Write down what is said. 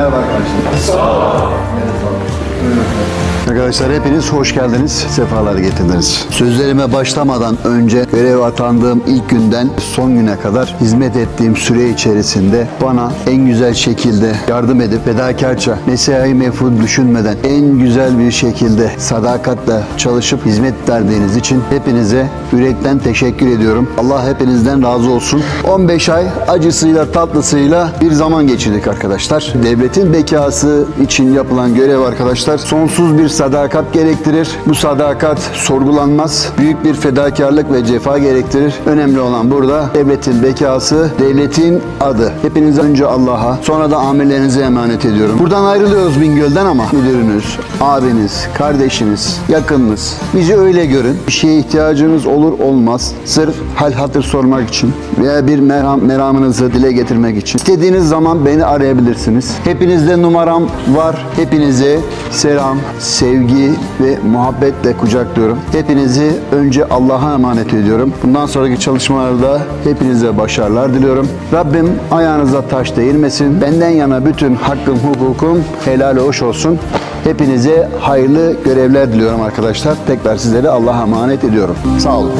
Merhaba arkadaşlar. Sağ ol. Arkadaşlar hepiniz hoş geldiniz, sefalar getirdiniz. Sözlerime başlamadan önce görev atandığım ilk günden son güne kadar hizmet ettiğim süre içerisinde bana en güzel şekilde yardım edip fedakarça, mesai mefhum düşünmeden en güzel bir şekilde sadakatle çalışıp hizmet verdiğiniz için hepinize yürekten teşekkür ediyorum. Allah hepinizden razı olsun. 15 ay acısıyla tatlısıyla bir zaman geçirdik arkadaşlar. Devletin bekası için yapılan görev arkadaşlar sonsuz bir sadakat gerektirir. Bu sadakat sorgulanmaz. Büyük bir fedakarlık ve cefa gerektirir. Önemli olan burada devletin bekası, devletin adı. Hepiniz önce Allah'a, sonra da amirlerinize emanet ediyorum. Buradan ayrılıyoruz Bingöl'den ama müdürünüz, abiniz, kardeşiniz, yakınınız. Bizi öyle görün. Bir şeye ihtiyacınız olur olmaz. Sırf hal hatır sormak için veya bir merham, meramınızı dile getirmek için. İstediğiniz zaman beni arayabilirsiniz. Hepinizde numaram var. Hepinize selam, sevgi ve muhabbetle kucaklıyorum. Hepinizi önce Allah'a emanet ediyorum. Bundan sonraki çalışmalarda hepinize başarılar diliyorum. Rabbim ayağınıza taş değirmesin. Benden yana bütün hakkım, hukukum helal hoş olsun. Hepinize hayırlı görevler diliyorum arkadaşlar. Tekrar sizleri Allah'a emanet ediyorum. Sağ olun.